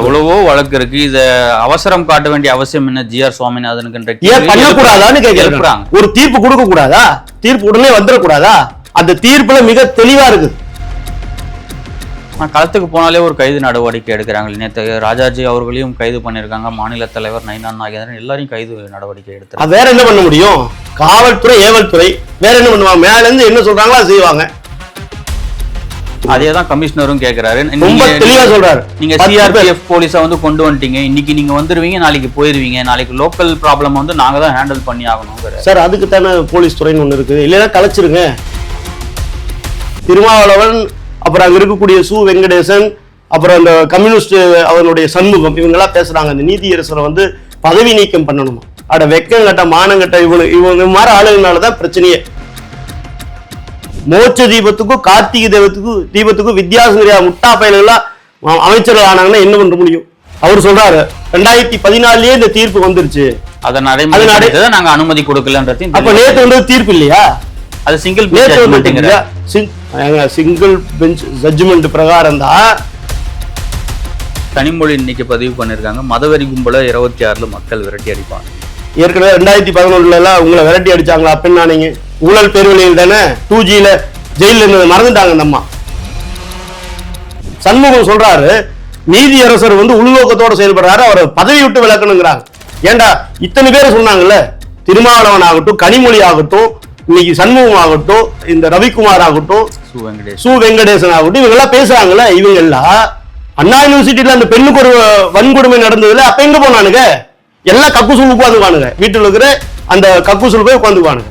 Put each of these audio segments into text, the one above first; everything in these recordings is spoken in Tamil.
எவ்வளவோ வழக்கு இருக்கு. இத அவசரம் காட்ட வேண்டிய அவசியம் என்ன? ஜி ஆர் சுவாமிநாதனுக்குன்ற ஏன் கேள்வி பண்ணக்கூடாதான்னு கேட்கிறாங்க. ஒரு தீர்ப்பு கொடுக்க கூடாதா தீர்ப்பு உடனே வந்துடக்கூடாதா? அந்த தீர்ப்புல மிக தெளிவா இருக்குது களத்துக்கு போனாலே ஒரு கைது நடவடிக்கை எடுக்கிறாங்க நேற்று ராஜாஜி அவர்களையும் கைது பண்ணியிருக்காங்க. மாநில தலைவர் நயினான் நாகேந்திரன் எல்லாரையும் கைது நடவடிக்கை எடுத்து வேற என்ன பண்ண முடியும்? காவல்துறை ஏவல்துறை வேற என்ன பண்ணுவாங்க? மேல இருந்து என்ன சொல்றாங்களோ செய்வாங்க. அதே தான் கமிஷனரும் கேக்குறாரு. ரொம்ப தெளிவா சொல்றாரு. நீங்க. சிஆர்பிஎஃப் போலீஸை வந்து கொண்டு வந்துட்டீங்க. இன்னைக்கு நீங்க வந்துருவீங்க நாளைக்கு போயிருவீங்க. நாளைக்கு லோக்கல் ப்ராப்ளம் வந்து நாங்க தான் ஹேண்டில் பண்ணி ஆகணுங்கிற சார் அதுக்கு தானே போலீஸ் துறைன்னு ஒண்ணு இருக்குது. இல்லைன்னா கலைச்சிருங்க. திருமாவளவன் அப்புறம் அங்க இருக்கக்கூடிய சு. வெங்கடேசன் அப்புறம் அந்த கம்யூனிஸ்ட் அவனுடைய சண்முகம் இவங்கெல்லாம் பேசுறாங்க. அந்த நீதியரசரை வந்து பதவி நீக்கம் பண்ணணும்? அட வெக்கங்கட்ட மானங்கட்ட இவனு இவங்க மாதிரி ஆளுங்கனால தான் பிரச்சனையே. மோட்ச தீபத்துக்கும் கார்த்திகை தீபத்துக்கும் தீபத்துக்கும் வித்தியாசம் தெரியாத முட்டா பயல்களா அமைச்சர்கள் ஆனாங்கன்னா என்ன பண்ண முடியும்? அவர் சொல்றாரு ரெண்டாயிரத்தி பதினாலுலயே இந்த தீர்ப்பு வந்துருச்சு. அதை நடைமுறை நாங்க அனுமதி கொடுக்கலன்றதையும் அப்ப நேத்து வந்து தீர்ப்பு இல்லையா? அது சிங்கிள் ஜட்மெண்ட்டுங்கிற சிங்கிள் பெஞ்ச் ஜட்ஜ்மெண்ட் பிரகாரம் தான். கனிமொழி இன்னைக்கு பதிவு பண்ணிருக்காங்க மதவெறி கும்பல இருபத்தி ஆறுல மக்கள் விரட்டி அடிப்பாங்க. ஏற்கனவே ரெண்டாயிரத்தி பதினொன்றுல எல்லாம் உங்களை விரட்டி அடிச்சாங்களா? அப்படின்னு நீங்க ஊழல் பேர்வழியில் தானே டூ ஜெயில இருந்ததை மறந்துட்டாங்க இந்த அம்மா. சண்முகம் சொல்றாரு நீதியரசர் வந்து உள்நோக்கத்தோட செயல்படுறாரு அவரை பதவி விட்டு விலக்கணுங்கிறாங்க. ஏண்டா இத்தனை பேர் சொன்னாங்கல்ல? திருமாவளவன் ஆகட்டும் கனிமொழி ஆகட்டும் இன்னைக்கு சண்முகம் ஆகட்டும் இந்த ரவிக்குமார் ஆகட்டும் சு வெங்கடேசன் ஆகட்டும் இவங்க எல்லாம் பேசுறாங்கல்ல இவங்க எல்லாம் அண்ணா யூனிவர்சிட்டியில அந்த பெண்ணுக்கு ஒரு வன்கொடுமை நடந்ததுல அப்ப எங்க போனானுங்க? எல்லாம் கக்குசூல் உட்காந்துக்குவானுங்க. வீட்டுல இருக்கிற அந்த கக்குசூல் போய் உட்காந்துக்குவானுங்க.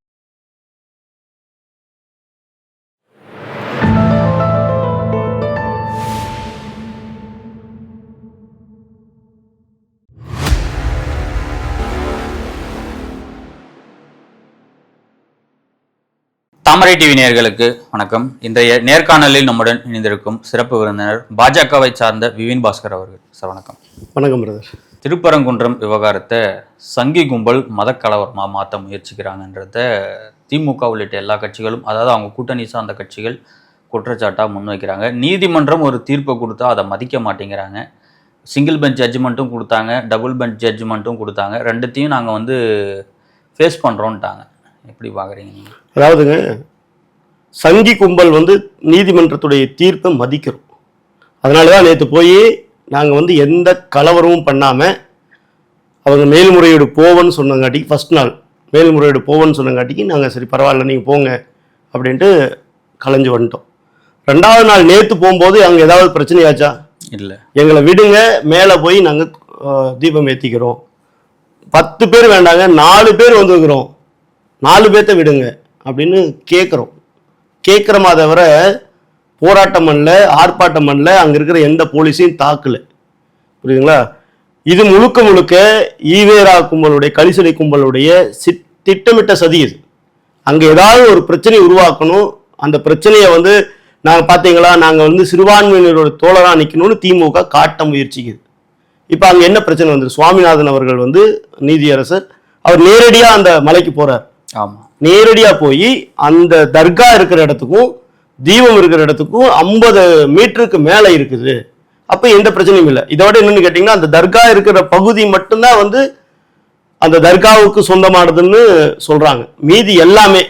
தாமரை டிவி நேயர்களுக்கு வணக்கம். இன்றைய நேர்காணலில் நம்முடன் இணைந்திருக்கும் சிறப்பு விருந்தினர் பாஜகவை சார்ந்த விபின் பாஸ்கர் அவர்கள். சார் வணக்கம். வணக்கம் பிரதர். திருப்பரங்குன்றம் விவகாரத்தை சங்கி கும்பல் மதக்கலவரமாக மாற்ற முயற்சிக்கிறாங்கன்றத திமுக உள்ளிட்ட எல்லா கட்சிகளும் அதாவது அவங்க கூட்டணி சார்ந்த கட்சிகள் குற்றச்சாட்டாக முன்வைக்கிறாங்க. நீதிமன்றம் ஒரு தீர்ப்பை கொடுத்தா அதை மதிக்க மாட்டேங்கிறாங்க. சிங்கிள் பெஞ்ச் ஜட்ஜ்மெண்ட்டும் கொடுத்தாங்க டபுள் பெஞ்ச் ஜட்ஜ்மெண்ட்டும் கொடுத்தாங்க. ரெண்டுத்தையும் நாங்கள் வந்து ஃபேஸ் பண்ணுறோன்ட்டாங்க எப்படி பார்க்குறீங்க நீங்கள் அதாவதுங்க சங்கி கும்பல் வந்து நீதிமன்றத்துடைய தீர்ப்பை மதிக்கிறோம். அதனாலதான் நேற்று போய் நாங்கள் வந்து எந்த கலவரமும் பண்ணாம அவங்க மேல்முறையீடு போவோன்னு சொன்னங்காட்டிக்கு ஃபர்ஸ்ட் நாள் மேல்முறையீடு போவோன்னு சொன்னங்காட்டிக்கு நாங்கள் சரி பரவாயில்ல நீங்கள் போங்க அப்படின்ட்டு கலைஞ்சு வந்துட்டோம். ரெண்டாவது நாள் நேற்று போகும்போது அங்கே ஏதாவது பிரச்சனையாச்சா? இல்லை. எங்களை விடுங்க மேலே போய் நாங்கள் தீபம் ஏற்றிக்கிறோம் பத்து பேர் வேண்டாங்க நாலு பேர் வந்துருக்குறோம் நாலு பேர்த்த விடுங்க அப்படின்னு கேட்குறோம் கேட்குறமா தவிர போராட்டம் பண்ணல ஆர்ப்பாட்டம் பண்ணல அங்கே இருக்கிற எந்த போலீஸையும் தாக்கலை. புரியுதுங்களா? இது முழுக்க முழுக்க ஈவேரா கும்பலுடைய கலிசலை கும்பலுடைய சித் திட்டமிட்ட சதி இது. அங்கே ஏதாவது ஒரு பிரச்சனை உருவாக்கணும். அந்த பிரச்சனையை வந்து நாங்கள் பார்த்தீங்களா நாங்கள் வந்து சிறுபான்மையினரோட தோழராக நிற்கணும்னு திமுக காட்ட முயற்சிக்குது. இப்போ அங்கே என்ன பிரச்சனை வந்துரு? சுவாமிநாதன் அவர்கள் வந்து நீதியரசர் அவர் நேரடியாக அந்த மலைக்கு போகிறார் ஆமாம் நேரடியாக போய் அந்த தர்கா இருக்கிற இடத்துக்கும் தீபம் இருக்கிற இடத்துக்கும் ஐம்பது மீட்டருக்கு மேலே இருக்குது. அப்போ எந்த பிரச்சனையும் இல்லை. இதோட என்னன்னு கேட்டிங்கன்னா அந்த தர்கா இருக்கிற பகுதி மட்டும்தான் வந்து அந்த தர்காவுக்கு சொந்தமானதுன்னு சொல்றாங்க. மீதி எல்லாமே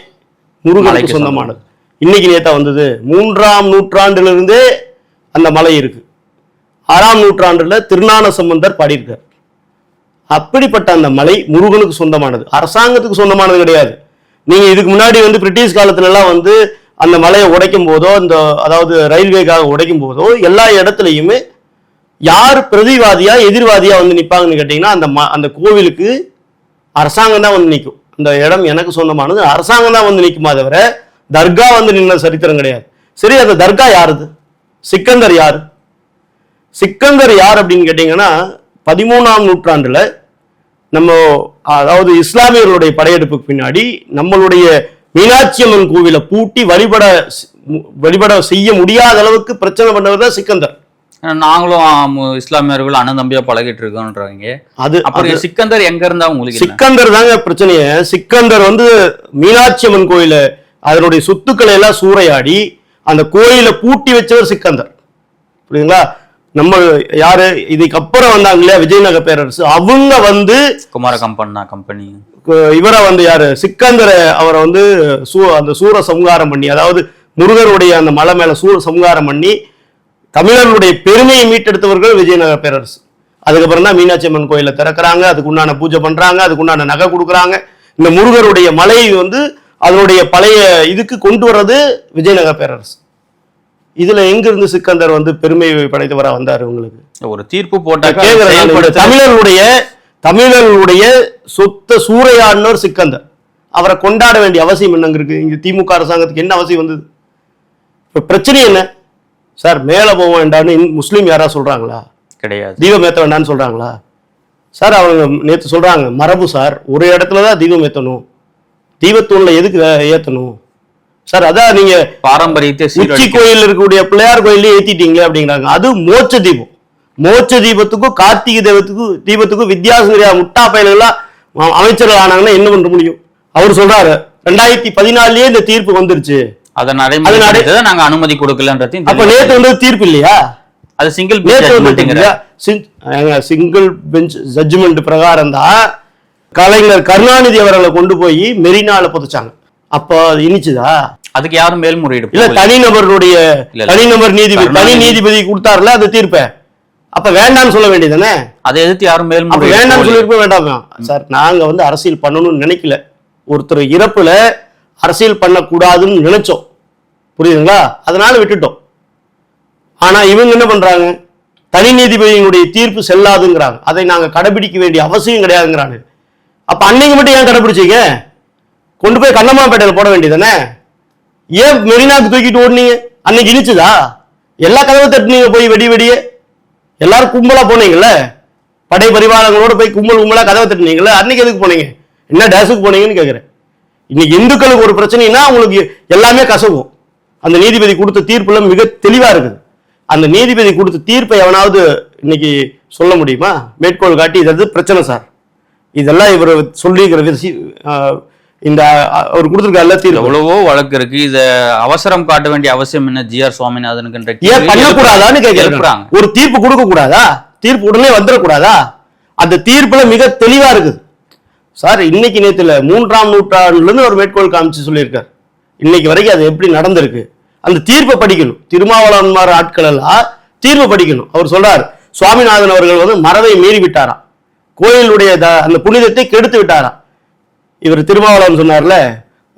முருகனுக்கு சொந்தமானது. இன்னைக்கு நேத்தா வந்தது. மூன்றாம் நூற்றாண்டிலிருந்தே அந்த மலை இருக்கு. ஆறாம் நூற்றாண்டுல திருஞான சம்பந்தர் பாடியிருக்கார். அப்படிப்பட்ட அந்த மலை முருகனுக்கு சொந்தமானது. அரசாங்கத்துக்கு சொந்தமானது கிடையாது. நீங்க இதுக்கு முன்னாடி வந்து பிரிட்டிஷ் காலத்துல எல்லாம் வந்து அந்த மலையை உடைக்கும் போதோ இந்த அதாவது ரயில்வேக்காக உடைக்கும் போதோ எல்லா இடத்துலையுமே யார் பிரதிவாதியா எதிர்வாதியா வந்து நிப்பாங்கன்னு கேட்டீங்கன்னா அந்த ம- அந்த கோவிலுக்கு அரசாங்கம் தான் வந்து நிற்கும் அந்த இடம் எனக்கு சொந்தமானது. அரசாங்கம் தான் வந்து நிற்குமா தவிர தர்கா வந்து நின்ன சரித்திரம் கிடையாது. சரி அந்த தர்கா யாருது? சிக்கந்தர் யார்? சிக்கந்தர் யார் அப்படின்னு கேட்டீங்கன்னா பதிமூணாம் நூற்றாண்டுல நம்ம அதாவது இஸ்லாமியர்களுடைய படையெடுப்புக்கு பின்னாடி நம்மளுடைய மீனாட்சி அம்மன் கோவிலை பூட்டி வழிபட வழிபட செய்ய முடியாத அளவுக்கு பிரச்சனை பண்ணவர் தான் சிக்கந்தர். நாங்களும் இஸ்லாமியர்கள் அண்ணன் தம்பியா பழகிட்டு இருக்கோன்றவங்க. அது அப்புறம் சிக்கந்தர் எங்க இருந்தா உங்களுக்கு? சிக்கந்தர் தாங்க பிரச்சனையே. சிக்கந்தர் வந்து மீனாட்சி அம்மன் கோயில அதனுடைய சொத்துக்களை எல்லாம் சூறையாடி அந்த கோயிலை பூட்டி வச்சவர் சிக்கந்தர். புரியுதுங்களா? நம்ம யாரு? இதுக்கு அப்புறம் வந்தாங்க இல்லையா விஜயநகர பேரரசு. அவங்க வந்து குமார கம்பன்னா கம்பெனி. இவரை வந்து யாரு? சிக்கந்தரை அவரை வந்து சூ அந்த சூர சம்ஹாரம் பண்ணி அதாவது முருகருடைய அந்த மலை மேல சூர சம்ஹாரம் பண்ணி தமிழர்களுடைய பெருமையை மீட்டெடுத்தவர்கள் விஜயநகர பேரரசு. அதுக்கப்புறம் தான் மீனாட்சி அம்மன் கோயிலை திறக்கிறாங்க அதுக்கு உண்டான பூஜை பண்றாங்க அதுக்கு உண்டான நகை கொடுக்குறாங்க. இந்த முருகருடைய மலை வந்து அதனுடைய பழைய இதுக்கு கொண்டு வர்றது விஜயநகர பேரரசு. இதுல எங்க இருந்து சிக்கந்தர் வந்து பெருமை படைத்தவரா வந்தாரு உங்களுக்கு? ஒரு தீர்ப்பு செயல்படுத்த தமிழர்களுடைய தமிழர்களுடைய சொத்த சூறையாடினவர் சிக்கந்தர். அவரை கொண்டாட வேண்டிய அவசியம் என்னங்க இருக்கு இங்க திமுக அரசாங்கத்துக்கு என்ன அவசியம் வந்தது? இப்ப பிரச்சனை என்ன? சார் மேல போக வேண்டாம்னு முஸ்லீம் யாரா சொல்றாங்களா? கிடையாது. தீபம் ஏத்த வேண்டாம்னு சொல்றாங்களா? சார் அவங்க நேத்து சொல்றாங்க மரபு சார் ஒரு இடத்துல தான் தீபம் ஏத்தணும். தீபத்தூண்ல எதுக்கு ஏத்தணும்? சார் அதான் நீங்க பாரம்பரியத்தை உச்சி கோயில் இருக்கக்கூடிய பிள்ளையார் கோயிலே ஏத்திட்டீங்க அப்படிங்கிறாங்க. அது மோட்ச தீபம். மோட்ச தீபத்துக்கும் கார்த்திகை தீபத்துக்கும் தீபத்துக்கும் வித்தியாசம் கிடையாது முட்டா பயல்கள்லாம் அ- அமைச்சர்கள் ஆனாங்கன்னா என்ன பண்ண முடியும்? அவர் சொல்றாரு ரெண்டாயிரத்தி பதினாலுலயே இந்த தீர்ப்பு வந்துருச்சு. அதை அது நடை- நடைமுறை நாங்க அனுமதி கொடுக்கலன்றதையும் அப்ப நேத்து வந்து தீர்ப்பு இல்லையா? அது சிங்கிள் வந்து சிங்கிள் பெஞ்ச் ஜட்ஜ்மெண்ட் பிரகாரம் தான் கலைஞர் கருணாநிதி அவர்களை கொண்டு போய் மெரினால புதைச்சாங்க. அப்போ அது இனிச்சுதா? அதுக்கு யாரும் மேல்முறையீடு இல்ல. தனிநபருடைய. தனிநபர் நீதிபதி தனி நீதிபதி கொடுத்தாருல அந்த தீர்ப்பை அப்ப வேண்டாம்னு சொல்ல வேண்டியதானே அதை எதிர்த்து யாரும் மேல்முறையீடு வேண்டாம்னு போகல. சொல்லிருக்க வேண்டாமா சார் நாங்க வந்து அரசியல் பண்ணணும்னு நினைக்கல. ஒருத்தர் இறப்புல அரசியல் பண்ணக்கூடாதுன்னு நினைச்சோம். புரியுதுங்களா? அதனால விட்டுட்டோம். ஆனா இவங்க என்ன பண்றாங்க? தனி நீதிபதியினுடைய தீர்ப்பு செல்லாதுங்கிறாங்க. அதை நாங்க கடைபிடிக்க வேண்டிய அவசியம் கிடையாதுங்கிறாங்க. அப்ப அன்னைக்கு மட்டும் ஏன் கடைபிடிச்சீங்க? கொண்டு போய் கண்ணம்மாப்பேட்டையில் போட வேண்டியதானே ஏன் மெரினாக்கு தூக்கிட்டு ஓடுனீங்க? அன்னைக்கு இனிச்சுதா எல்லா கதவை தட்டுனீங்க போய் வெடி வெடியே. எல்லாரும் கும்பலா போனீங்கல்ல? படை பரிவாரங்களோட போய் கும்பல் கும்பலா கதவை தட்டுனீங்கல்ல? அன்னைக்கு எதுக்கு போனீங்க? என்ன டேஸுக்கு போனீங்கன்னு கேட்குறேன் இன்னைக்கு இந்துக்களுக்கு ஒரு பிரச்சனைனா உங்களுக்கு எல்லாமே கசவும். அந்த நீதிபதி கொடுத்த தீர்ப்புல மிக தெளிவா இருக்குது. அந்த நீதிபதி கொடுத்த தீர்ப்பை எவனாவது இன்னைக்கு சொல்ல முடியுமா? மேற்கோள் காட்டி இது பிரச்சனை சார். இதெல்லாம் இவர் சொல்லியிருக்கிற விஷயம் இந்த அவர் கொடுத்துருக்காருல தீர்ப்பு. எவ்வளவோ வழக்கு இருக்கு. இத அவசரம் காட்ட வேண்டிய அவசியம் என்ன? ஜி ஆர் சுவாமிநாதனுக்குன்ற ஏன் பண்ணக்கூடாதான்னு கேட்கிறேன் எழுப்புறாங்க. ஒரு தீர்ப்பு கொடுக்க கூடாதா தீர்ப்பு உடனே வந்துடக்கூடாதா? அந்த தீர்ப்புல மிக தெளிவா இருக்குது. சார் இன்னைக்கு நேத்துல மூன்றாம் நூற்றாண்டுல இருந்து ஒரு மேற்கோள் காமிச்சு சொல்லியிருக்கார். இன்னைக்கு வரைக்கும் அது எப்படி நடந்திருக்கு? அந்த தீர்ப்பை படிக்கணும். திருமாவளவன்மார் ஆட்கள் எல்லாம் தீர்ப்பை படிக்கணும். அவர் சொல்றார் சுவாமிநாதன் அவர்கள் வந்து மரபை மீறி விட்டாராம் கோயிலுடைய அந்த புனிதத்தை கெடுத்து விட்டாராம். இவர் திருமாவளவன் சொன்னார்ல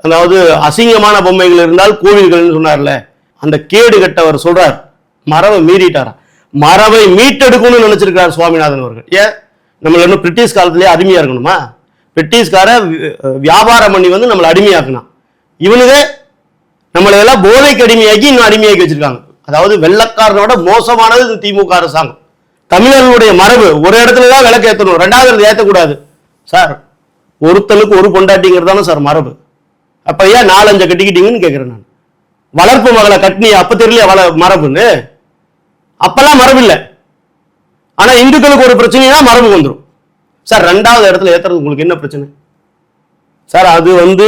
அதாவது அசிங்கமான பொம்மைகள் இருந்தால் கோவில்கள்னு சொன்னார்ல அந்த கேடு கட்டவர் சொல்றார் மரபை மீறிட்டாரா? மரபை மீட்டெடுக்கணும்னு நினைச்சிருக்கிறார் சுவாமிநாதன் அவர்கள். ஏன்? நம்மள இன்னும் பிரிட்டிஷ் காலத்திலேயே அடிமையா இருக்கணுமா? பிரிட்டிஷ்கார வியாபாரம் பண்ணி வந்து நம்மளை அடிமையாக்கணும் இவனுக்கு நம்மளை எல்லாம் போதைக்கு அடிமையாக்கி இன்னும் அடிமையாக்கி வச்சிருக்காங்க. அதாவது வெள்ளக்காரனோட மோசமானது இந்த திமுக அரசாங்கம். தமிழர்களுடைய மரபு ஒரு இடத்துல தான் விளக்கு ஏற்றணும் ரெண்டாவது ஏற்றக்கூடாது சார் ஒருத்தனுக்கு ஒரு பொண்டாட்டிங்கிறது தானே சார் மரபு. அப்ப ஏன் நாலஞ்சை கட்டிக்கிட்டீங்கன்னு கேட்கிறேன் நான். வளர்ப்பு மகளை கட்டினி அப்ப தெரியலையா வள மரபுன்னு? அப்பெல்லாம் மரபு இல்லை. ஆனா இந்துக்களுக்கு ஒரு பிரச்சனைனா மரபு வந்துடும் சார் ரெண்டாவது இடத்துல ஏத்துறது உங்களுக்கு என்ன பிரச்சனை? சார் அது வந்து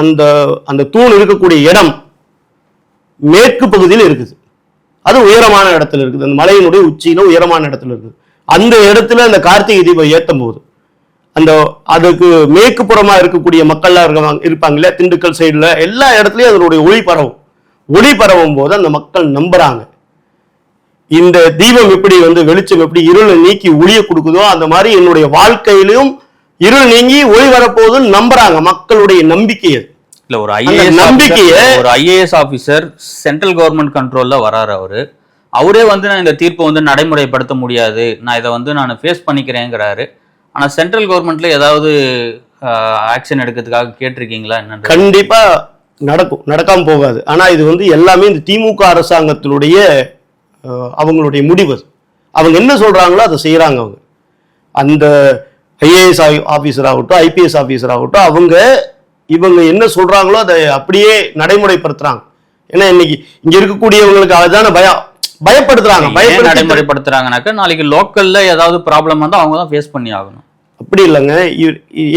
அந்த அந்த தூண் இருக்கக்கூடிய இடம் மேற்கு பகுதியில் இருக்குது. அது உயரமான இடத்துல இருக்குது. அந்த மலையினுடைய உச்சியில உயரமான இடத்துல இருக்குது. அந்த இடத்துல அந்த கார்த்திகை தீபம் ஏத்தும் போது அந்த அதுக்கு மேற்கு புறமா இருக்கக்கூடிய மக்கள்லாம் இருக்காங்க இருப்பாங்க இல்லையா திண்டுக்கல் சைடுல எல்லா இடத்துலயும் அதனுடைய ஒளி பரவும். ஒளி பரவும் போது அந்த மக்கள் நம்புறாங்க. இந்த தீபம் எப்படி வந்து வெளிச்சம் எப்படி இருளை நீக்கி ஒளியை கொடுக்குதோ அந்த மாதிரி என்னுடைய வாழ்க்கையிலும் இருள் நீங்கி ஒளி வரப்போகுதுன்னு நம்புறாங்க. மக்களுடைய நம்பிக்கை இல்ல ஒரு ஐஏஎஸ் நம்பிக்கைய- ஒரு ஐஏஎஸ் ஆபீசர் சென்ட்ரல் கவர்மெண்ட் கண்ட்ரோல்ல வராரு அவரு. அவரே வந்து நான் இந்த தீர்ப்பை வந்து நடைமுறைப்படுத்த முடியாது. நான் இதை வந்து நான் ஃபேஸ் பண்ணிக்கிறேங்கிறாரு. ஆனா சென்ட்ரல் கவர்மெண்ட்ல ஏதாவது ஆக்ஷன் எடுக்கிறதுக்காக கேட்டிருக்கீங்களா? என்ன கண்டிப்பா நடக்கும். நடக்காம போகாது. ஆனா இது வந்து எல்லாமே இந்த திமுக அரசாங்கத்தினுடைய அவங்களுடைய முடிவு அவங்க என்ன சொல்றாங்களோ அதை செய்யறாங்க அவங்க. அந்த ஐஏஎஸ் ஆபீசர் ஆகட்டும் ஐபிஎஸ் ஆஃபீஸர் ஆகட்டும் அவங்க இவங்க என்ன சொல்றாங்களோ அதை அப்படியே நடைமுறைப்படுத்துறாங்க. ஏன்னா இன்னைக்கு இங்க இருக்கக்கூடியவங்களுக்கு அதுதானே பயம். பயப்படுத்துறாங்க பயப்படுத்தி நடைமுறைப்படுத்துறாங்கனாக்கா நாளைக்கு லோக்கல்ல ஏதாவது ப்ராப்ளம் வந்தா அவங்க தான் ஃபேஸ் பண்ணி ஆகணும். அப்படி இல்லைங்க.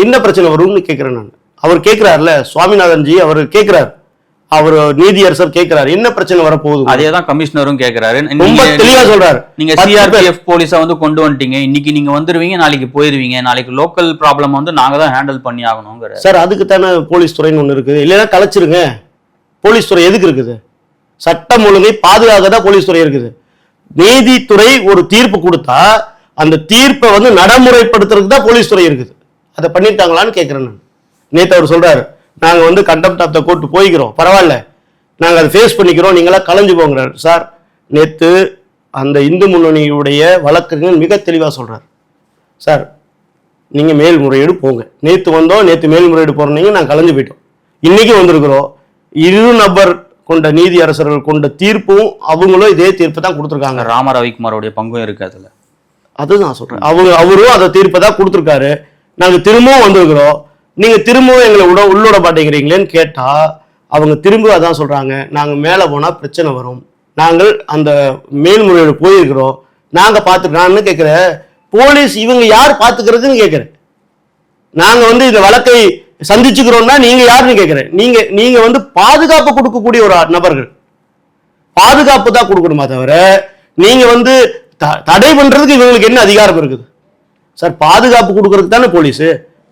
என்ன பிரச்சனை வரும்னு கேட்கிறேன் நான். அவர் கேட்கிறாருல சுவாமிநாதன் ஜி அவர் கேட்கிறார். அவர் நீதியரசர் கேட்கிறார். என்ன பிரச்சனை வரப்போகுது? அதே தான் கமிஷனரும் கேக்குறாரு ரொம்ப தெளிவா சொல்றாரு. நீங்க. சிஆர்பிஎஃப் போலீஸை வந்து கொண்டு வந்துட்டீங்க. இன்னைக்கு நீங்க வந்துருவீங்க நாளைக்கு போயிருவீங்க. நாளைக்கு லோக்கல் ப்ராப்ளம் வந்து நாங்க தான் ஹேண்டில் பண்ணி ஆகணுங்கிற சார் அதுக்கு தானே போலீஸ் துறைன்னு ஒன்று இருக்குது. இல்லைன்னா கலைச்சிருங்க. போலீஸ் துறை எதுக்கு இருக்குது? சட்டம் ஒழுங்கை பாதுகாக்க தான் போலீஸ் துறை இருக்குது. நீதித்துறை ஒரு தீர்ப்பு கொடுத்தா அந்த தீர்ப்பை வந்து நடைமுறைப்படுத்துறதுக்கு தான் போலீஸ் துறை இருக்குது. அதை பண்ணிட்டாங்களான்னு கேட்குறேன் நான். நேற்று அவர் சொல்கிறாரு நாங்கள் வந்து கண்டெம்ட் ஆஃப் த கோர்ட் போய்க்கிறோம். பரவாயில்ல. நாங்கள் அதை ஃபேஸ் பண்ணிக்கிறோம். நீங்களாம் கலைஞ்சு போங்கிறார். சார் நேற்று அந்த இந்து முன்னணியுடைய வழக்கறிஞர் மிக தெளிவாக சொல்கிறார் சார் நீங்கள் மேல்முறையீடு போங்க. நேற்று வந்தோம் நேற்று மேல்முறையீடு போகிறீங்க நாங்கள் கலைஞ்சு போயிட்டோம். இன்றைக்கும் வந்திருக்கிறோம். இரு நபர் கொண்ட நீதி அரசர்கள் கொண்ட தீர்ப்பும் அவங்களும் இதே தீர்ப்பு தான் கொடுத்துருக்காங்க. ராம ரவிக்குமாரோடைய பங்கும் இருக்கு அதுல. அதுதான் சொல்றேன். அவங்க அவரும் அதை தீர்ப்பை தான் கொடுத்துருக்காரு. நாங்க திரும்பவும் வந்திருக்கிறோம். நீங்க திரும்பவும் எங்களை உட உள்ளோட மாட்டேங்கிறீங்களேன்னு கேட்டா அவங்க திரும்ப அதான் சொல்றாங்க. நாங்க மேல போனா பிரச்சனை வரும். நாங்கள் அந்த மேல்முறையீடு போயிருக்கிறோம். நாங்க பார்த்து நான் கேட்கிறேன் போலீஸ் இவங்க யார் பார்த்துக்கிறதுன்னு கேட்கிறேன் நாங்க வந்து இந்த வழக்கை சந்திச்சுக்கிறோம்னா நீங்க யாருன்னு கேட்கிறேன் நீங்க நீங்க வந்து பாதுகாப்பு கொடுக்கக்கூடிய ஒரு நபர்கள். பாதுகாப்பு தான் கொடுக்கணுமா தவிர நீங்க வந்து த- தடை பண்றதுக்கு இவங்களுக்கு என்ன அதிகாரம் இருக்குது? சார் பாதுகாப்பு கொடுக்கறதுக்கு தானே போலீஸ்?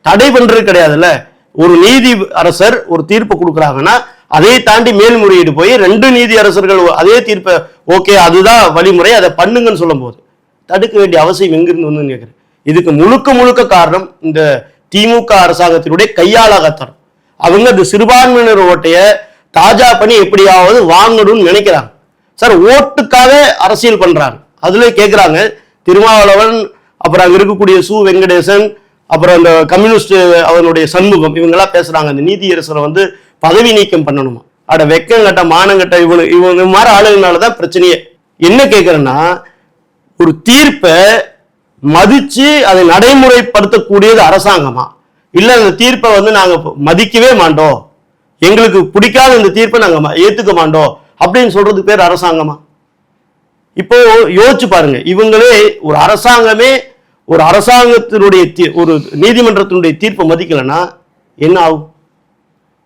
தடை பண்றது கிடையாதுல்ல. ஒரு நீதி அரசர் ஒரு தீர்ப்பு கொடுக்குறாங்கன்னா அதை தாண்டி மேல்முறையீடு போய் ரெண்டு நீதி அரசர்கள் அதே தீர்ப்பை ஓகே அதுதான் வழிமுறை அதை பண்ணுங்கன்னு சொல்லும்போது தடுக்க வேண்டிய அவசியம் எங்கிருந்து வந்துன்னு கேட்குறேன் இதுக்கு முழுக்க முழுக்க காரணம் இந்த திமுக அரசாங்கத்தினுடைய கையாளாகத்தனம். அவங்க இந்த சிறுபான்மையினர் ஓட்டைய தாஜா பண்ணி எப்படியாவது வாங்கணும்னு நினைக்கிறாங்க. சார் ஓட்டுக்காக அரசியல் பண்றாங்க. அதுல கேட்கிறாங்க திருமாவளவன் அப்புறம் அங்க இருக்கக்கூடிய சு. வெங்கடேசன் அப்புறம் அந்த கம்யூனிஸ்ட் அவனுடைய சண்முகம் இவங்கெல்லாம் பேசுறாங்க. அந்த நீதியரசரை வந்து பதவி நீக்கம் பண்ணணுமா? அட வெக்கங்கட்ட மானங்கட்ட இவனு இவங்க மாதிரி ஆளுங்கனால தான் பிரச்சனையே. என்ன கேட்கறேன்னா ஒரு தீர்ப்பை மதிச்சு அதை நடைமுறைப்படுத்தக்கூடியது அரசாங்கமா? இல்ல அந்த தீர்ப்பை வந்து நாங்க மதிக்கவே மாட்டோம். எங்களுக்கு பிடிக்காத இந்த தீர்ப்பை நாங்க ம- ஏத்துக்க மாட்டோம் அப்படின்னு சொல்றதுக்கு பேர் அரசாங்கமா? இப்போ யோசிச்சு பாருங்க. இவங்களே ஒரு அரசாங்கமே ஒரு அரசாங்கத்தினுடைய தீ- ஒரு நீதிமன்றத்தினுடைய தீர்ப்பை மதிக்கலைன்னா என்ன ஆகும்?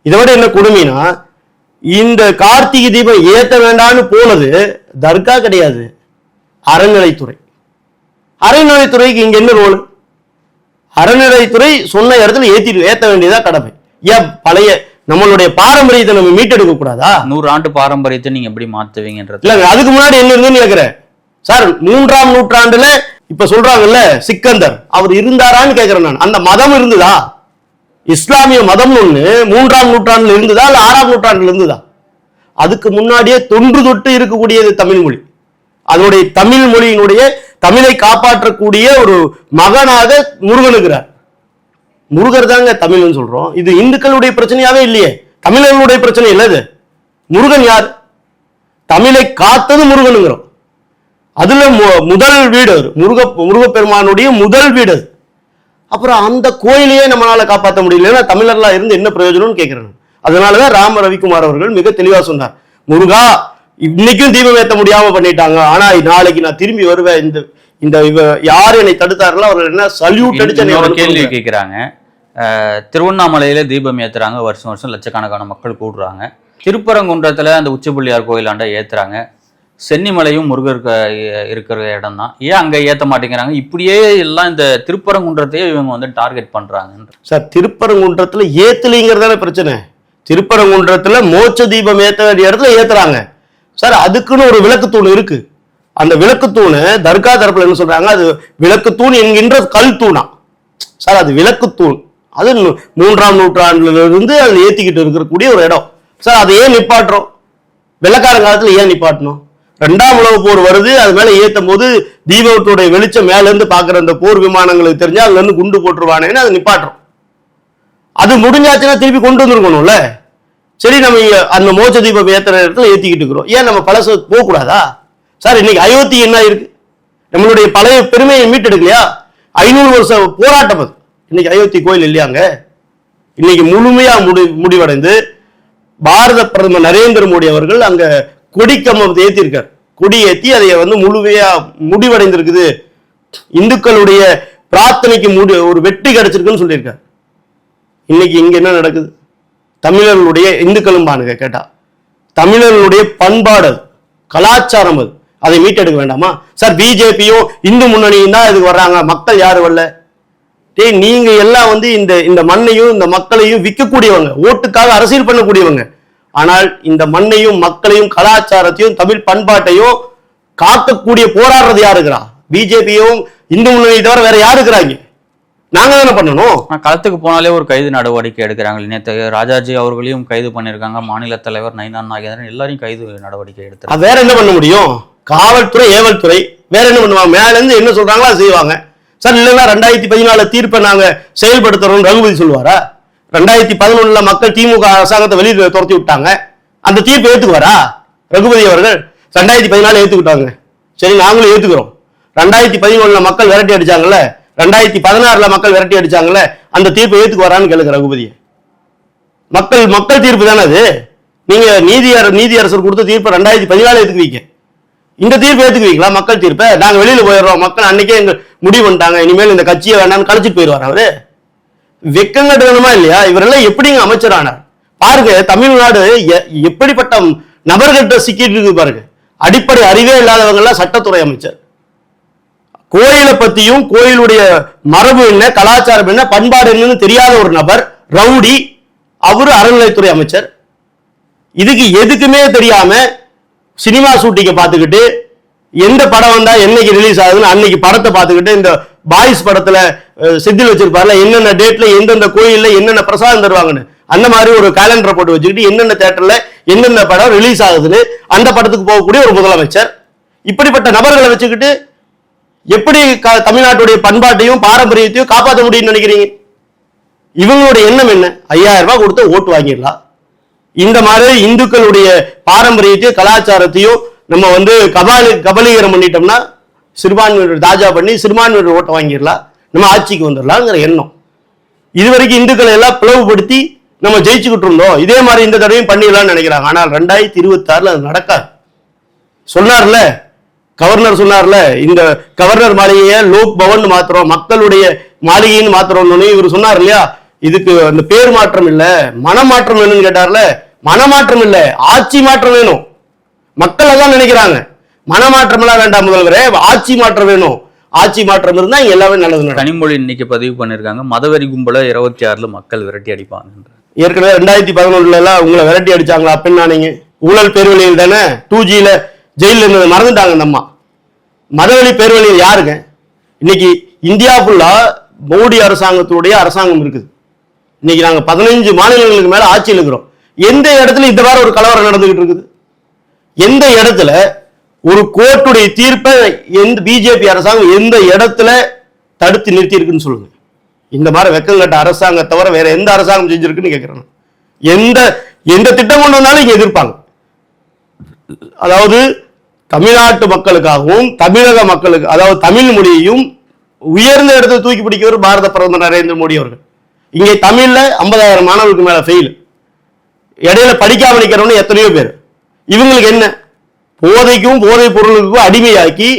இதை விட என்ன கொடுமைனா இந்த கார்த்திகை தீபம் ஏற்ற வேண்டாம்னு போனது தர்கா கிடையாது. அறநிலைத்துறை. அறநிலைத்துறைக்கு இங்க என்ன ரோல் அறநிலைத்துறை சொன்ன இடத்துல ஏத்தி ஏத்த வேண்டியதா கடமை. ஏன் பழைய நம்மளுடைய பாரம்பரியத்தை நம்ம மீட்டெடுக்க கூடாதா? நூறு ஆண்டு பாரம்பரியத்தை நீங்க எப்படி மாத்துவீங்கன்றது. இல்லங்க அதுக்கு முன்னாடி என்ன இருந்துன்னு கேக்குறேன். சார் மூன்றாம் நூற்றாண்டுல இப்ப சொல்றாங்கல்ல சிக்கந்தர். அவர் இருந்தாரான்னு கேக்குறேன் நான். அந்த மதம் இருந்ததா? இஸ்லாமிய மதம் ஒண்ணு மூன்றாம் நூற்றாண்டுல இருந்ததா இல்ல ஆறாம் நூற்றாண்டுல இருந்ததா? அதுக்கு முன்னாடியே தொன்று தொட்டு இருக்கக்கூடியது தமிழ் மொழி. அதனுடைய தமிழ் மொழியினுடைய தமிழை காப்பாற்றக்கூடிய ஒரு மகனாக முருகனுகிறார். முருகர் தாங்க தமிழ்னு சொல்றோம். இது இந்துக்களுடைய பிரச்சனையாவே இல்லையே. தமிழர்களுடைய பிரச்சனை இல்லை இது முருகன் யார்? தமிழை காத்தது முருகனுங்கிறோம். அதுல மு- முதல் வீடு முருக முருகப்பெருமானுடைய முதல் வீடு அது. அப்புறம் அந்த கோயிலையே நம்மளால காப்பாற்ற முடியலன்னா தமிழர்களா இருந்து என்ன பிரயோஜனம்னு கேட்கிறேன் அதனாலதான் ராம ரவிக்குமார் அவர்கள் மிக தெளிவா சொன்னார். முருகா இன்னைக்கும் தீபம் ஏத்த முடியாம பண்ணிட்டாங்க. ஆனா நாளைக்கு நான் திரும்பி வருவேன். இந்த இந்த இவ யார் என்னை தடுத்தார்களோ அவர்கள் என்ன சல்யூட் அடிச்சு. கேள்வி கேட்குறாங்க திருவண்ணாமலையில தீபம் ஏத்துறாங்க. வருஷம் வருஷம் லட்சக்கணக்கான மக்கள் கூடுறாங்க. திருப்பரங்குன்றத்துல அந்த உச்சிப்புள்ளியார் கோயிலாண்ட ஏத்துறாங்க. சென்னிமலையும் முருகர் இருக்கிற இடம் தான் ஏன் அங்க ஏத்த மாட்டேங்கிறாங்க? இப்படியே எல்லாம் இந்த திருப்பரங்குன்றத்தையே இவங்க வந்து டார்கெட் பண்றாங்க சார் திருப்பரங்குன்றத்துல ஏத்துலிங்கிறதான பிரச்சனை. திருப்பரங்குன்றத்துல மோட்ச தீபம் ஏத்த வேண்டிய இடத்துல ஏத்துறாங்க. சார் அதுக்குன்னு ஒரு விளக்குத்தூண் இருக்கு. அந்த விளக்குத்தூணு தர்கா தரப்புல என்ன சொல்றாங்க? அது விளக்குத்தூண் என்கின்ற கல் தூணா சார் அது விளக்குத்தூண். அது மூன்றாம் நூற்றாண்டுல இருந்து அது ஏத்திக்கிட்டு இருக்கக்கூடிய ஒரு இடம். சார் அதை ஏன் நிப்பாட்டுறோம்? வெள்ளக்காரன் காலத்துல ஏன் நிப்பாட்டணும்? ரெண்டாம் உலக போர் வருது அது மேல ஏத்தும் போது தீபத்துடைய வெளிச்சம் மேல இருந்து பாக்குற அந்த போர் விமானங்களுக்கு தெரிஞ்சா அதுல இருந்து குண்டு போட்டுருவானேன்னு அதை நிப்பாட்டுறோம். அது முடிஞ்சாச்சுன்னா திருப்பி கொண்டு வந்துருக்கணும்ல? சரி நம்ம அந்த மோட்ச தீபம் ஏத்துற இடத்துல ஏத்திக்கிட்டு இருக்கிறோம். ஏன் நம்ம பழச போகக்கூடாதா? சார் இன்னைக்கு அயோத்தி என்ன இருக்கு. நம்மளுடைய பழைய பெருமையை மீட்டெடுக்கலையா? ஐநூறு வருஷம் போராட்டம் அது. இன்னைக்கு அயோத்தி கோயில் இல்லையாங்க? இன்னைக்கு முழுமையா முடி முடிவடைந்து பாரத பிரதமர் நரேந்திர மோடி அவர்கள் அங்க கொடிக்கம்பம் ஏத்திருக்கார் ஏற்றி அதை வந்து முழுமையா முடிவடைந்திருக்குது. இந்துக்களுடைய பிரார்த்தனைக்கு முடி ஒரு வெற்றி கிடைச்சிருக்குன்னு சொல்லியிருக்கார். இன்னைக்கு இங்க என்ன நடக்குது? தமிழர்களுடைய இந்துக்களும் பானுங்க கேட்டா. தமிழர்களுடைய பண்பாடு அது கலாச்சாரம் அது. அதை மீட்டெடுக்க வேண்டாமா? சார் பிஜேபியும் இந்து முன்னணியும் தான் இதுக்கு வர்றாங்க. மக்கள் யாரு வரல? டே நீங்க எல்லாம் வந்து இந்த இந்த மண்ணையும் இந்த மக்களையும் விற்கக்கூடியவங்க. ஓட்டுக்காக அரசியல் பண்ணக்கூடியவங்க. ஆனால் இந்த மண்ணையும் மக்களையும் கலாச்சாரத்தையும் தமிழ் பண்பாட்டையும் காக்கக்கூடிய போராடுறது யாருக்குறா பிஜேபியும் இந்து முன்னணி தவிர வேற யாருக்குறாங்க நாங்க தானே பண்ணணும்? களத்துக்கு போனாலே ஒரு கைது நடவடிக்கை எடுக்கிறாங்க நேற்று ராஜாஜி அவர்களையும் கைது பண்ணியிருக்காங்க. மாநில தலைவர் நயினார் நாகேந்திரன் எல்லாரையும் கைது நடவடிக்கை எடுத்து வேற என்ன பண்ண முடியும்? காவல்துறை ஏவல்துறை வேற என்ன பண்ணுவாங்க? மேல இருந்து என்ன சொல்றாங்களோ அதை செய்வாங்க. சார் இல்லைன்னா ரெண்டாயிரத்தி பதினாலு தீர்ப்பை நாங்க செயல்படுத்துறோம் ரகுபதி சொல்லுவாரா? ரெண்டாயிரத்தி பதினொன்னுல மக்கள் திமுக அரசாங்கத்தை வெளியே துரத்தி விட்டாங்க. அந்த தீர்ப்பை ஏத்துக்குவாரா? ரகுபதி அவர்கள்? ரெண்டாயிரத்தி பதினாலு ஏத்துக்கிட்டாங்க. சரி நாங்களும் ஏத்துக்கிறோம். ரெண்டாயிரத்தி பதினொன்னுல மக்கள் விரட்டி அடிச்சாங்கல்ல ரெண்டாயிரத்தி பதினாறுல மக்கள் விரட்டி அடிச்சாங்கல்ல அந்த தீர்ப்பை ஏத்துக்குவாரான்னு கேளுங்க ரகுபதியை. மக்கள் மக்கள் தீர்ப்பு தானே அது? நீங்க நீதி நீதி அரசர் கொடுத்த தீர்ப்பு ரெண்டாயிரத்தி பதினாலு ஏத்துக்குவீங்க. இந்த தீர்ப்பு ஏத்துக்குவீங்களா மக்கள் தீர்ப்பை? நாங்க வெளியில போயிடுறோம். மக்கள் அன்னைக்கே எங்க முடிவு பண்ணிட்டாங்க இனிமேல் இந்த கட்சியை வேண்டாம்னு கழிச்சிட்டு போயிடுவார் அவரு. வெக்கங்கட்டணுமா இல்லையா? இவரெல்லாம் எப்படிங்க அமைச்சரானார்? பாருங்க தமிழ்நாடு எ- எப்படிப்பட்ட நபர்கிட்ட சிக்கிட்டு இருக்கு பாருங்க. அடிப்படை அறிவே இல்லாதவங்க எல்லாம் சட்டத்துறை அமைச்சர். கோயிலை பத்தியும் கோயிலுடைய மரபு என்ன கலாச்சாரம் என்ன பண்பாடு என்னன்னு தெரியாத ஒரு நபர் ரவுடி அவரு அறநிலைத்துறை அமைச்சர். இதுக்கு எதுக்குமே தெரியாம சினிமா ஷூட்டிங்கை பார்த்துக்கிட்டு எந்த படம் வந்தா என்னைக்கு ரிலீஸ் ஆகுதுன்னு அன்னைக்கு படத்தை பார்த்துக்கிட்டு இந்த பாய்ஸ் படத்துல அஹ், வச்சிருப்பாருல என்னென்ன டேட்ல எந்தெந்த கோயில்ல என்னென்ன பிரசாதம் தருவாங்கன்னு அந்த மாதிரி ஒரு கேலண்டரை போட்டு வச்சுக்கிட்டு என்னென்ன தேட்டர்ல என்னென்ன படம் ரிலீஸ் ஆகுதுன்னு அந்த படத்துக்கு போகக்கூடிய ஒரு முதலமைச்சர். இப்படிப்பட்ட நபர்களை வச்சுக்கிட்டு எப்படி க- தமிழ்நாட்டுடைய பண்பாட்டையும் பாரம்பரியத்தையும் காப்பாற்ற முடியும்னு நினைக்கிறீங்க? இவங்களுடைய எண்ணம் என்ன? ஐயாயிரம் ரூபாய் கொடுத்து ஓட்டு வாங்கிடலாம். இந்த மாதிரி இந்துக்களுடைய பாரம்பரியத்தையும் கலாச்சாரத்தையும் நம்ம வந்து கபாலி கபலீகரம் பண்ணிட்டோம்னா சிறுபான்மையினர் தாஜா பண்ணி சிறுபான்மையினர் ஓட்டை வாங்கிடலாம். நம்ம ஆட்சிக்கு வந்துடலாங்கிற எண்ணம். இது வரைக்கும் இந்துக்களை எல்லாம் பிளவுபடுத்தி நம்ம ஜெயிச்சுக்கிட்டு இருந்தோம். இதே மாதிரி இந்த தடவையும் பண்ணிடலாம்னு நினைக்கிறாங்க. ஆனால் ரெண்டாயிரத்தி இருபத்தி அது நடக்காது. சொன்னார்ல கவர்னர் சொன்னார்ல இந்த கவர்னர் மாளிகையை லோக் பவன் மாத்துறோம் மக்களுடைய மாளிகைன்னு மாத்துறோம்னு இவர் சொன்னார் இல்லையா இதுக்கு அந்த பேர் மாற்றம் இல்ல. மனமாற்றம் வேணும்னு கேட்டார்ல. மனமாற்றம் இல்ல. ஆட்சி மாற்றம் வேணும். மக்கள் அதான் நினைக்கிறாங்க. மனமாற்றம் எல்லாம் வேண்டாம் முதல்வரே. ஆட்சி மாற்றம் வேணும். ஆட்சி மாற்றம் இருந்தா எல்லாமே நல்லது கனிமொழி இன்னைக்கு பதிவு பண்ணியிருக்காங்க மதவெறி கும்பலை இருபத்தி ஆறுல மக்கள் விரட்டி அடிப்பாங்க ஏற்கனவே ரெண்டாயிரத்தி பதினொன்றுல எல்லாம் உங்களை விரட்டி அடிச்சாங்களா? அப்படின்னு நீங்க? ஊழல் பேர்வழியில் தானே? டூ ஜியில ஜெயிலில் இருந்ததை மறந்துட்டாங்க இந்த அம்மா. மதவெளி பேர்வழியில் யாருங்க? இன்னைக்கு இந்தியா ஃபுல்லா மோடி அரசாங்கத்துடைய அரசாங்கம் இருக்குது. இன்னைக்கு நாங்கள் பதினஞ்சு மாநிலங்களுக்கு மேலே ஆட்சியில் இருக்கிறோம். எந்த இடத்துல இந்த மாதிரி ஒரு கலவரம் நடந்துகிட்டு இருக்குது? எந்த இடத்துல ஒரு கோர்ட்டுடைய தீர்ப்பை எந்த பிஜேபி அரசாங்கம் எந்த இடத்துல தடுத்து நிறுத்தி இருக்குன்னு சொல்லுங்க. இந்த மாதிரி வெக்கங்கட்ட அரசாங்கம் தவிர வேற எந்த அரசாங்கம் செஞ்சிருக்குன்னு கேட்கிறேன் எந்த எந்த திட்டம் கொண்டு வந்தாலும் இங்கே எதிர்ப்பாங்க. அதாவது தமிழ்நாட்டு மக்களுக்காகவும் தமிழக மக்களுக்கு அதாவது தமிழ் மொழியையும் உயர்ந்த இடத்துல தூக்கி பிடிக்கிறவர் பாரத பிரதமர் நரேந்திர மோடி அவர்கள். இங்கே தமிழ்ல ஐம்பதாயிரம் மாணவர்களுக்கு மேல ஃபெயில் இடையில படிக்காம நிக்கிறவனு எத்தனையோ பேர். இவங்களுக்கு என்ன? போதைக்கும் போதைப் பொருளுக்கும் அடிமையாக்கி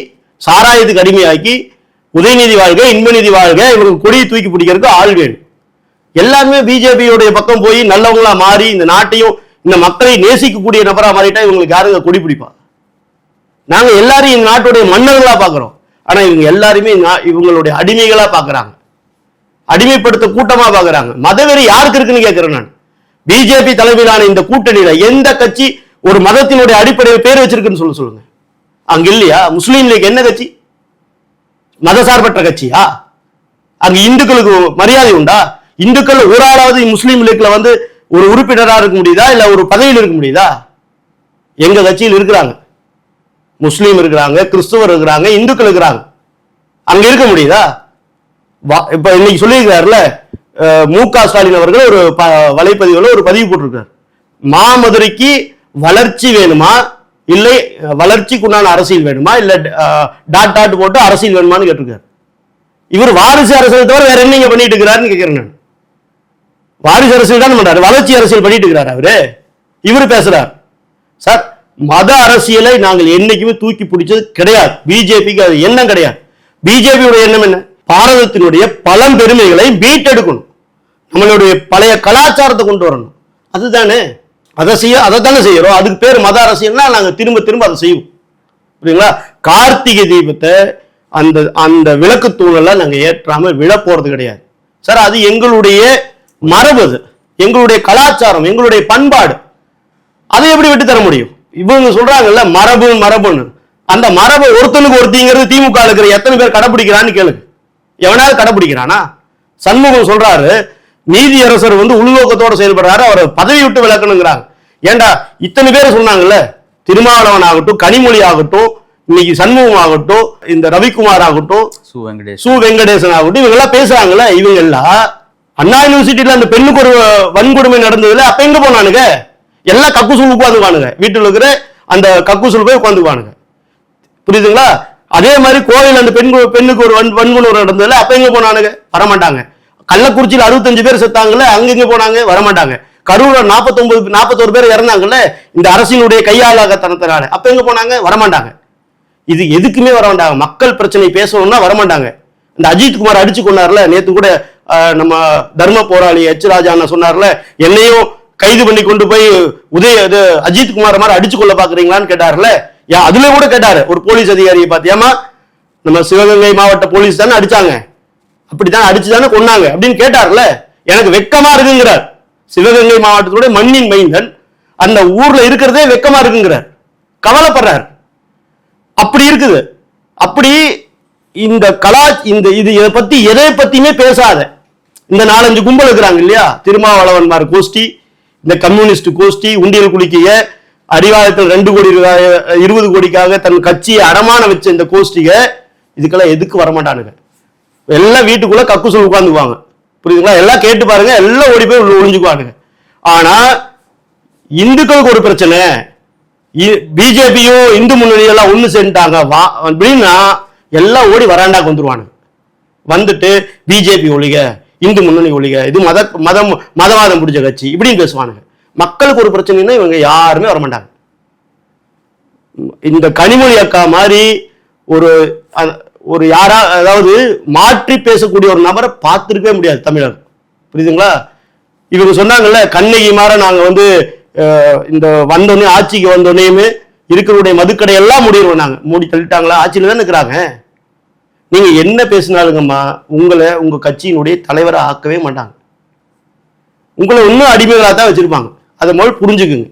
சாராயத்துக்கு அடிமையாக்கி உதயநிதி வாழ்க இன்பநிதி வாழ்க இவங்களுக்கு கொடியை தூக்கி பிடிக்கிறதுக்கு ஆள் வேணும். எல்லாருமே பிஜேபியோடைய பக்கம் போய் நல்லவங்களா மாறி இந்த நாட்டையும் இந்த மக்களை நேசிக்கக்கூடிய நபரா மாறிட்டா இவங்களுக்கு யாருங்க கொடி பிடிப்பா? நாங்க எல்லாரையும் இந்த நாட்டுடைய மன்னர்களா பாக்குறோம். ஆனா இவங்க எல்லாருமே இவங்களுடைய அடிமைகளா பாக்குறாங்க. அடிமைப்படுத்த கூட்டமா பாக்குறாங்க. மதவெறி யாருக்கு இருக்குன்னு கேட்கிறேன் நான். பிஜேபி தலைமையிலான இந்த கூட்டணியில எந்த கட்சி ஒரு மதத்தினுடைய அடிப்படையில் பேர் வச்சிருக்குன்னு சொல்ல சொல்லுங்க. அங்க இல்லையா? முஸ்லீம் லீக் என்ன கட்சி? மதசார்பற்ற கட்சியா? அங்க இந்துக்களுக்கு மரியாதை உண்டா? இந்துக்கள் ஒரு ஆளாவது முஸ்லீம் லீக்ல வந்து ஒரு உறுப்பினராக இருக்க முடியுதா? இல்லை ஒரு பதவியில் இருக்க முடியுதா? எங்க கட்சியில் இருக்கிறாங்க. முஸ்லீம் இருக்கிறாங்க கிறிஸ்துவர் இருக்கிறாங்க இந்துக்கள் இருக்கிறாங்க. அங்க இருக்க முடியுதா? வா- இன்னைக்கு சொல்லியிருக்கிறாருல மு க ஸ்டாலின் அவர்கள் ஒரு ப- வலைப்பதிவில் ஒரு பதிவு போட்டிருக்காரு. மாமதுரைக்கு வளர்ச்சி வேணுமா? இல்லை வளர்ச்சிக்குண்டான அரசியல் வேணுமா? இல்லை டாட் டாட் போட்டு அரசியல் வேணுமான்னு கேட்டிருக்காரு. இவர் வாரிசு அரசியல் தவிர வேற என்னங்க பண்ணிட்டு இருக்கிறாருன்னு கேட்கிறேன் நான். வாரிசு அரசியல் தான் பண்றாரு. வளர்ச்சி அரசியல் பண்ணிட்டு இருக்கிறாரு அவரு. இவர் பேசுறார். சார் மத அரசியலை நாங்கள் என்னைக்குமே தூக்கி பிடிச்சது கிடையாது. பிஜேபிக்கு அது எண்ணம் கிடையாது. பிஜேபியோட எண்ணம் என்ன? பாரதத்தினுடைய பழம்பெருமைகளை மீட்டெடுக்கணும். நம்மளுடைய பழைய கலாச்சாரத்தை கொண்டு வரணும். அதுதானே? அதை செய்ய அதை தானே செய்யறோம். அதுக்கு பேர் மத அரசியல்னா நாங்கள் திரும்ப திரும்ப அதை செய்வோம். புரியுங்களா கார்த்திகை தீபத்தை அந்த அந்த விளக்கு தூணெல்லாம் நாங்கள் ஏற்றாமல் விழ போறது கிடையாது. சார் அது எங்களுடைய மரபு எங்களுடைய கலாச்சாரம் எங்களுடைய பண்பாடு. அதை எப்படி விட்டு தர முடியும்? இவங்க சொல்றாங்கல்ல மரபு மரபுன்னு. அந்த மரபு ஒருத்தனுக்கு ஒருத்திங்கிறது திமுக இருக்கிற எத்தனை பேர் கடைபிடிக்கிறான்னு கேளுங்க. எவனாவது கடைபிடிக்கிறானா சண்முகம் சொல்றாரு நீதியரசர் வந்து உள்நோக்கத்தோட செயல்படுறாரு அவரை பதவி விட்டு விளக்கணுங்கிறாங்க ஏன்டா இத்தனை பேர் சொன்னாங்கல்ல திருமாவளவன் ஆகட்டும் கனிமொழி ஆகட்டும் இன்னைக்கு சண்முகம் ஆகட்டும் இந்த ரவிக்குமார் ஆகட்டும் சு வெங்கடேசன். ஆகட்டும் இவங்க எல்லாம் பேசுறாங்கல்ல இவங்க எல்லாம் அண்ணா யூனிவர்சிட்டியில அந்த பெண்ணுக்கு ஒரு வன்கொடுமை நடந்ததுல அப்ப எங்க போனானுங்க? எல்லா கக்குசூல் உட்காந்துவானுங்க வீட்டில் இருக்கிற அந்த கக்குசூல் போய் உட்காந்துவானுங்க புரியுதுங்களா? அதே மாதிரி கோயில் அந்த பெண் பெண்ணுக்கு ஒரு வன் வன்கொடுமை நடந்ததுல அப்ப எங்க போனானுங்க? வரமாட்டாங்க. கள்ளக்குறிச்சியில் அறுபத்தஞ்சு பேர் செத்தாங்கல்ல அங்கங்க போனாங்க? வரமாட்டாங்க. கரூர்ல நாற்பத்தொன்பது நாற்பத்தோரு பேர் இறந்தாங்கல்ல இந்த அரசினுடைய கையாளாகத்தனத்தினால அப்ப எங்க போனாங்க? வரமாட்டாங்க. இது எதுக்குமே வர மாட்டாங்க மக்கள் பிரச்சனை பேசணும்னா வரமாட்டாங்க. இந்த அஜித் குமார் அடிச்சு கொண்டார்ல நேத்து கூட நம்ம தர்ம போராளி எச் ராஜா அண்ணா சொன்னார்ல என்னையும் கைது பண்ணி கொண்டு போய் உதய இது அஜித் குமார் மாதிரி அடிச்சு கொள்ள பாக்குறீங்களான்னு கேட்டார்ல. யா அதுல கூட கேட்டாரு ஒரு போலீஸ் அதிகாரியை பார்த்தியாமா நம்ம சிவகங்கை மாவட்ட போலீஸ் தானே அடிச்சாங்க. அப்படித்தான் அடிச்சு தானே கொன்னாங்க அப்படின்னு கேட்டார்ல. எனக்கு வெக்கமா இருக்குங்கிறார். சிவகங்கை மாவட்டத்தோட மண்ணின் மைந்தன். அந்த ஊர்ல இருக்கிறதே வெக்கமா இருக்குங்கிறார். கவலைப்படுறார். அப்படி இருக்குது. அப்படி இந்த கலா இந்த இது இதை பத்தி எதை பத்தியுமே பேசாத. இந்த நாலஞ்சு கும்பல் இருக்கிறாங்க இல்லையா? திருமாவளவன்மார் கோஷ்டி இந்த கம்யூனிஸ்ட் கோஷ்டி உண்டியல் குளிக்கைய அறிவாயத்தில் ரெண்டு கோடி இருபது கோடிக்காக தன் கட்சியை அடமான வச்ச இந்த கோஷ்டிக இதுக்கெல்லாம் எதுக்கு வரமாட்டானுங்க? எல்லாம் வீட்டுக்குள்ள கக்குசல் உட்காந்துக்குவாங்க. புரியுதுங்களா? எல்லாம் கேட்டு பாருங்க எல்லாம் ஓடி போய் உள்ள ஒளிஞ்சுக்குவானுங்க. ஆனா இந்துக்களுக்கு ஒரு பிரச்சனை. பிஜேபியும் இந்து முன்னணி எல்லாம் ஒண்ணு சேர்ந்துட்டாங்க. வா அப்படின்னா எல்லாம் ஓடி வராண்டாக்கு வந்துருவானுங்க. வந்துட்டு பிஜேபி ஒழிக இந்து முன்னணி ஒழிக இது மத மதம் மதவாதம் பிடிச்ச கட்சி இப்படின்னு பேசுவானுங்க. மக்களுக்கு ஒரு பிரச்சனைன்னா இவங்க யாருமே வரமாட்டாங்க. இந்த கனிமொழி அக்கா மாதிரி ஒரு ஒரு யாரா அதாவது மாற்றி பேசக்கூடிய ஒரு நபரை பார்த்துருக்கவே முடியாது தமிழர். புரியுதுங்களா? இவங்க சொன்னாங்கல்ல கண்ணகி மாற நாங்க வந்து இந்த வந்தோடனே ஆட்சிக்கு வந்தோடனேயுமே இருக்கிறவுடைய மதுக்கடை எல்லாம் மூடிடுவோம் நாங்க. மூடி தள்ளிட்டாங்களா? ஆட்சியில தான் இருக்கிறாங்க. நீங்க என்ன பேசினாலுங்கம்மா உங்களை உங்க கட்சியினுடைய தலைவரை ஆக்கவே மாட்டாங்க. உங்களை இன்னும் அடிமைகளாக தான் வச்சிருப்பாங்க. அதை முதல் புரிஞ்சுக்குங்க.